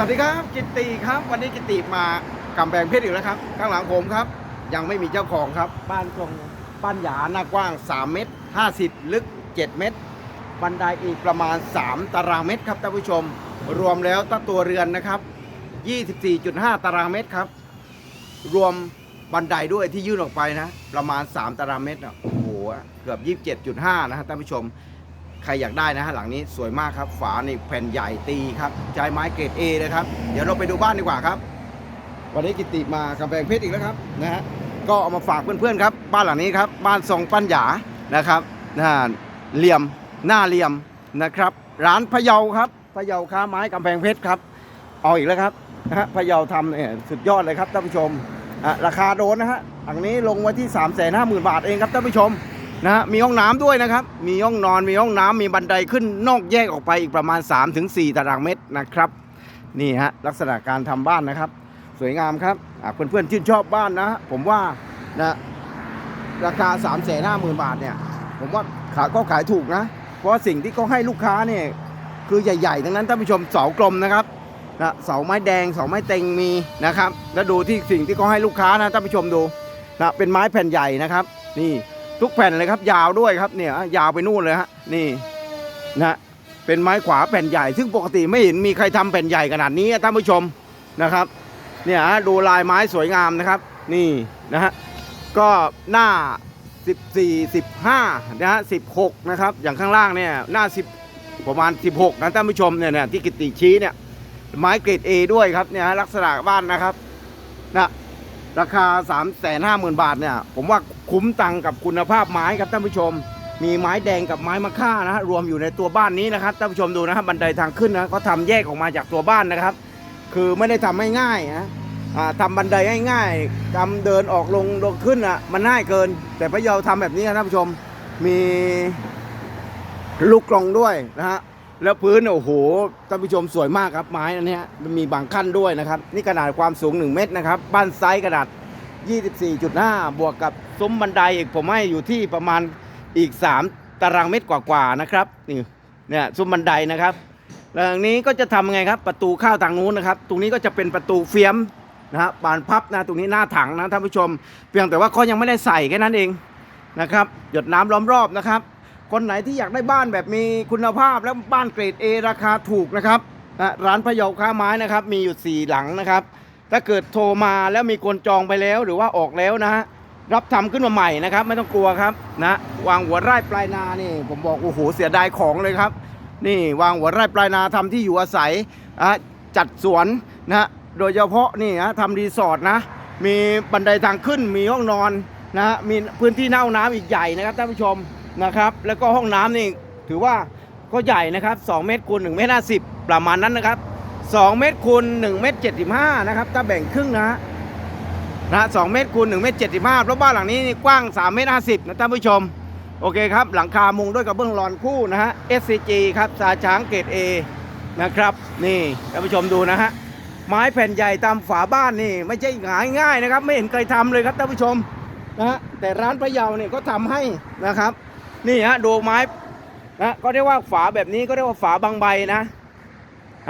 สวัสดีครับกิตติครับวันนี้กิตติมากำแพงเพชรอีกแล้วครับ ข้างหลังผมครับ ยังไม่มีเจ้าของครับ บ้านตรงบ้านหยาหน้ากว้าง 3 เมตร 50 ลึก 7 เมตร บันไดอีกประมาณ 3 ตารางเมตรครับท่านผู้ชม รวมแล้วตั้งตัวเรือนนะครับ 24.5 ตารางเมตรครับ รวมบันไดด้วยที่ยื่นออกไปนะ ประมาณ 3 ตารางเมตรอะโอ้โหเกือบ 27.5 นะฮะท่านผู้ชม ใครอยากได้นะฮะหลังนี้สวยมากครับฝานี่แผ่นใหญ่ตีครับใช้ไม้เกรด A นะครับ เดี๋ยวเราไปดูบ้านดีกว่าครับ วันนี้กิติมากำแพงเพชรอีกแล้วครับนะฮะก็เอามาฝากเพื่อนๆครับ บ้านหลังนี้ครับบ้านทรงปั้นหยานะครับนะเหลี่ยมหน้าเหลี่ยมนะครับ ร้านพะเยาครับพะเยาค้าไม้กำแพงเพชรครับ เอาอีกแล้วครับนะฮะพะเยาทำเนี่ยสุดยอดเลยครับท่านผู้ชมอะราคาโดนนะฮะหลังนี้ลงไว้ที่ 3 5 0 0 0 0 บาทเองครับท่านผู้ชม นะ มีห้องน้ำด้วยนะครับ มีห้องนอน มีห้องน้ำมีบันไดขึ้นนอกแยกออกไปอีกประมาณ 3-4 ตารางเมตรนะครับ นี่ฮะลักษณะการทำบ้านนะครับ สวยงามครับเพื่อนๆชื่นชอบบ้านนะ ผมว่านะราคา 3 5 0 0 0 0 บาทเนี่ย ผมว่าขายก็ขายถูกนะ เพราะสิ่งที่เขาให้ลูกค้าเนี่ยคือใหญ่ๆ ทั้งนั้นท่านผู้ชมเสากลมนะครับนะเสาไม้แดงเสาไม้เต็งมีนะครับ แล้วดูที่สิ่งที่เขาให้ลูกค้านะท่านผู้ชมดูนะเป็นไม้แผ่นใหญ่นะครับ นี่ ทุกแผ่นเลยครับ ยาวด้วยครับเนี่ยยาวไปนู่นเลยฮะนี่นะเป็นไม้ขวาแผ่นใหญ่ ซึ่งปกติไม่เห็นมีใครทำแผ่นใหญ่ขนาดนี้ท่านผู้ชมนะครับ เนี่ยฮะดูลายไม้สวยงามนะครับ นี่นะฮะก็หน้า 14 15นะฮะ16 นะครับ อย่างข้างล่างเนี่ยหน้า 10 ประมาณ 16 นะท่านผู้ชมเนี่ยเนี่ยที่กิตติชี้เนี่ยไม้เกรด A ด้วยครับเนี่ยฮะลักษณะบ้านนะครับนะ ราคา 3 5 0 0 0 0 บาทเนี่ย ผมว่าคุ้มตังกับคุณภาพไม้ครับท่านผู้ชม มีไม้แดงกับไม้มะค่านะฮะรวมอยู่ในตัวบ้านนี้นะครับท่านผู้ชมดูนะครับบันไดทางขึ้นนะเขาทำแยกออกมาจากตัวบ้านนะครับ คือไม่ได้ทำให้ง่ายๆนะอ่าทำบันไดง่ายๆทำเดินออกลงลงขึ้นอะมันง่ายเกิน แต่พระเยาทำแบบนี้นะท่านผู้ชมมีลูกกลองด้วยนะฮะ แล้วพื้นเนี่ยโอ้โหท่านผู้ชมสวยมากครับไม้อันเนี้ยมันมีบางขั้นด้วยนะครับ นี่ขนาดความสูง 1 เมตรนะครับ บ้านไซส์ขนาด 24.5 บวกกับซุ้มบันไดอีกผมให้อยู่ที่ประมาณอีก 3 ตารางเมตรกว่าๆนะครับนี่เนี่ยซุ้มบันไดนะครับแล้วอย่างนี้ก็จะทำไงครับประตูเข้าทางนู้นนะครับ ตรงนี้ก็จะเป็นประตูเฟียมนะฮะบานพับนะตรงนี้หน้าถังนะท่านผู้ชม เพียงแต่ว่าเขายังไม่ได้ใส่แค่นั้นเองนะครับ หยดน้ำล้อมรอบนะครับ คนไหนที่อยากได้บ้านแบบมีคุณภาพและบ้านเกรด A ราคาถูกนะครับร้านพะเยาค้าไม้นะครับ มีอยู่ 4 หลังนะครับ ถ้าเกิดโทรมาแล้วมีคนจองไปแล้วหรือว่าออกแล้วนะฮะรับทำขึ้นมาใหม่นะครับ ไม่ต้องกลัวครับนะวางหัวไร่ปลายนานี่ ผมบอกโอ้โหเสียดายของเลยครับ นี่วางหัวไร่ปลายนาทำที่อยู่อาศัยอะจัดสวนนะโดยเฉพาะนี่นะทำรีสอร์ทนะ มีบันไดทางขึ้นมีห้องนอนนะฮะมีพื้นที่เน่าน้ำอีกใหญ่นะครับท่านผู้ชม นะครับ แล้วก็ห้องน้ำนี่ถือว่าก็ใหญ่นะครับ 2 เมตรคูณ1เมตร50ประมาณนั้นนะครับ 2 เมตรคูณ1เมตร75นะครับถ้าแบ่งครึ่งนะนะสองเมตรคูณ1เมตร75เพราะบ้านหลังนี้กว้าง 3 เมตร50นะท่านผู้ชม โอเคครับ หลังคามุงด้วยกระเบื้องรอนคู่นะฮะ SCG ครับซาช้างเกรด A นะครับ นี่ท่านผู้ชมดูนะฮะไม้แผ่นใหญ่ตามฝาบ้านนี่ ไม่ใช่หายง่ายนะครับ ไม่เห็นเคยทำเลยครับท่านผู้ชมนะฮะแต่ร้านพะเยาเนี่ยก็ทำให้นะครับ นี่ฮะดูไม้นะก็เรียกว่าฝาแบบนี้ก็เรียกว่าฝาบางใบนะ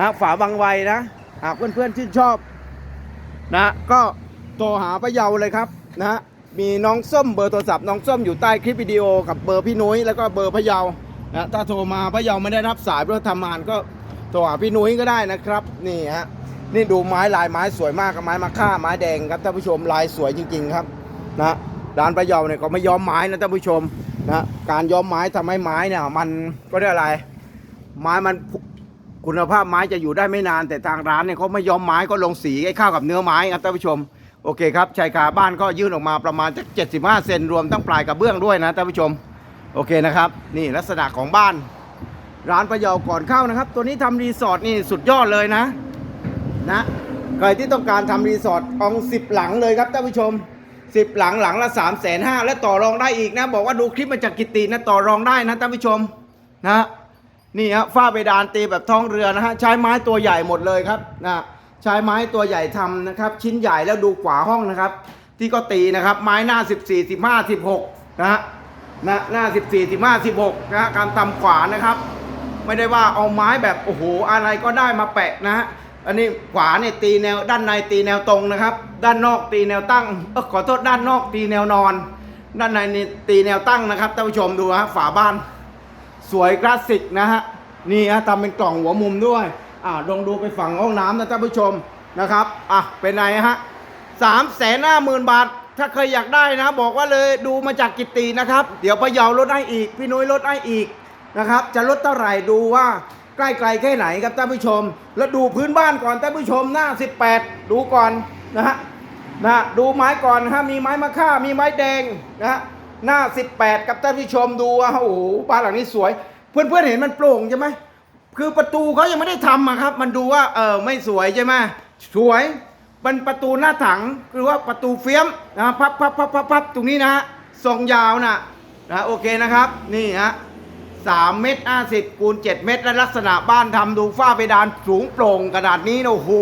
ฮะฝาบางใบนะหากเพื่อนๆชื่นชอบนะก็โทรหาพะเยาเลยครับนะฮะมีน้องส้มเบอร์โทรศัพท์น้องส้มอยู่ใต้คลิปวิดีโอกับเบอร์พี่นุ้ยแล้วก็เบอร์พะเยานะถ้าโทรมาพะเยาไม่ได้รับสายเพราะทำงานก็โทรหาพี่นุ้ยก็ได้นะครับนี่ฮะนี่ดูไม้ลายไม้สวยมากกับไม้มะค่าไม้แดงครับท่านผู้ชมลายสวยจริง ๆ ครับนะ ร้านพะเยาเนี่ยก็ไม่ย้อมไม้นะท่านผู้ชมนะการย้อมไม้ทำให้ไม้เนี่ยมันก็เรียกอะไร ไม้มันคุณภาพไม้จะอยู่ได้ไม่นาน แต่ทางร้านเนี่ยเขาไม่ยอมไม้ก็ลงสีให้ข้าวกับเนื้อไม้ครับท่านผู้ชมโอเคครับชายคาบ้านก็ยื่นออกมาประมาณสัก75 เซนรวมทั้งปลายกระเบื้องด้วยนะท่านผู้ชมโอเคนะครับ นี่ลักษณะของบ้าน ร้านประยาก่อนเข้านะครับ ตัวนี้ทำรีสอร์ทนี่สุดยอดเลยนะนะใครที่ต้องการทำรีสอร์ทองสิบหลังเลยครับท่านผู้ชม สิบหลังหลังละ3ามแสนห้าและต่อรองได้อีกนะ บอกว่าดูคลิปมาจากกิตตินะต่อรองได้นะท่านผู้ชมนะนี่ฮะฝ้าเพดานตีแบบท้องเรือนะฮะใช้ไม้ตัวใหญ่หมดเลยครับนะใช้ไม้ตัวใหญ่ทำนะครับ ชิ้นใหญ่แล้วดูขวาห้องนะครับ ที่ก็ตีนะครับ ไม้หน้า 14 15 16นะฮะนะหน้า 14 15 16นะฮะการทำขวานะครับ ไม่ได้ว่าเอาไม้แบบโอ้โหอะไรก็ได้มาแปะนะฮะ อันนี้ขวาเนี่ยตีแนวด้านในตีแนวตรงนะครับ ด้านนอกตีแนวตั้งเออขอโทษด้านนอกตีแนวนอน ด้านในนี่ตีแนวตั้งนะครับท่านผู้ชมดูฮะฝาบ้าน สวยคลาสสิกนะฮะนี่ฮะทำเป็นกล่องหัวมุมด้วยอ่าลองดูไปฝั่งห้องน้ำนะท่านผู้ชมนะครับอะเป็นไงฮะสามแสนห้าหมื่นบาท ถ้าเคยอยากได้นะ บอกว่าเลยดูมาจากกิตตินะครับ เดี๋ยวพะเยาลดให้อีก พี่นุ้ยลดให้อีกนะครับ จะลดเท่าไหร่ดูว่า ใกล้ไกลแค่ไหนครับท่านผู้ชม แล้วดูพื้นบ้านก่อนท่านผู้ชมหน้า 18 ดูก่อนนะฮะนะดูไม้ก่อนฮะมีไม้มะค่ามีไม้แดงนะฮะหน้า 18 กับท่านผู้ชมดูว่าโอ้โหบ้านหลังนี้สวย เพื่อนๆเห็นมันโปร่งใช่ไหมคือประตูเขายังไม่ได้ทำอะครับ มันดูว่าเออไม่สวยใช่ไหมสวยเป็นประตูหน้าถังคือว่าประตูเฟี้ยมนะพับพับพับพับพับตรงนี้นะฮะทรงยาวนะนะโอเคนะครับ นี่ฮะ สามเมตรห้าสิบคูณเจ็ดเมตร และลักษณะบ้านทำดูฝ้าเพดานสูงโปร่งขนาดนี้นะโอ้โห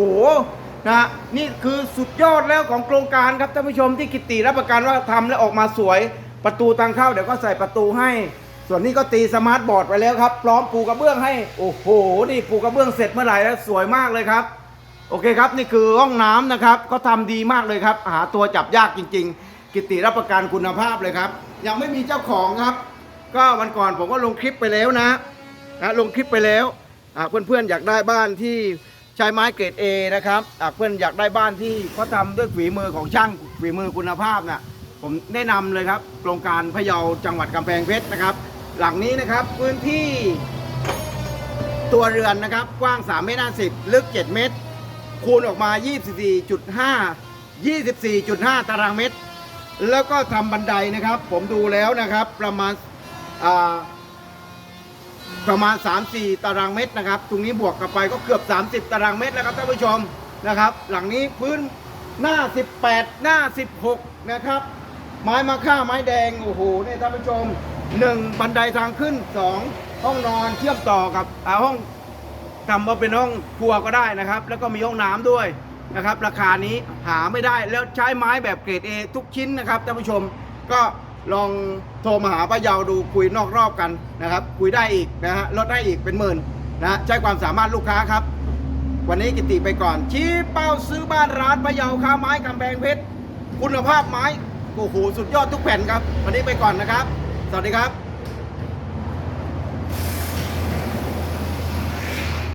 นะฮะนี่คือสุดยอดแล้วของโครงการครับท่านผู้ชมที่กิตติรับประกันว่าทำแล้วออกมาสวย ประตูทางเข้าเดี๋ยวก็ใส่ประตูให้ ส่วนนี้ก็ตีสมาร์ทบอร์ดไปแล้วครับ พร้อมปูกระเบื้องให้ โอ้โห นี่ปูกระเบื้องเสร็จเมื่อไหร่แล้วสวยมากเลยครับ โอเคครับนี่คือห้องน้ำนะครับก็ทำดีมากเลยครับ หาตัวจับยากจริง ๆ กิตติรับประกันคุณภาพเลยครับ ยังไม่มีเจ้าของครับ ก็วันก่อนผมก็ลงคลิปไปแล้วนะนะลงคลิปไปแล้วอะเพื่อนๆอยากได้บ้านที่ใช้ไม้เกรด A นะครับอะเพื่อนอยากได้บ้านที่เขาทำด้วยฝีมือของช่างฝีมือคุณภาพน่ะผมแนะนำเลยครับโครงการพะเยาจังหวัดกำแพงเพชรนะครับ หลังนี้นะครับพื้นที่ตัวเรือนนะครับ กว้าง3เมตร50 ลึก 7 เมตร คูณออกมา 24.5 24.5 ตารางเมตร แล้วก็ทำบันไดนะครับ ผมดูแล้วนะครับประมาณ ประมาณ 3-4 ตารางเมตรนะครับ ตรงนี้บวกกันไปก็เกือบ 30 ตารางเมตรแล้วครับท่านผู้ชมนะครับ หลังนี้พื้นหน้า 18 หน้า 16 นะครับ ไม้มาค่าไม้แดง โอ้โหเนี่ยท่านผู้ชมหนึ่งบันไดทางขึ้นสองห้องนอนเชื่อมต่อกับห้องทำมาเป็นห้องครัวก็ได้นะครับ แล้วก็มีห้องน้ำด้วยนะครับ ราคานี้หาไม่ได้แล้วใช้ไม้แบบเกรด A ทุกชิ้นนะครับท่านผู้ชมก็ ลองโทรมาหาป้าเยาดูคุยนอกรอบกันนะครับ คุยได้อีกนะฮะลดได้อีกเป็นหมื่นนะใช้ความสามารถลูกค้าครับ วันนี้กิติไปก่อน ชี้เป้าซื้อบ้านร้านพะเยาค้าไม้กำแพงเพชรคุณภาพไม้โอ้โหสุดยอดทุกแผ่นครับ วันนี้ไปก่อนนะครับ สวัสดีครับ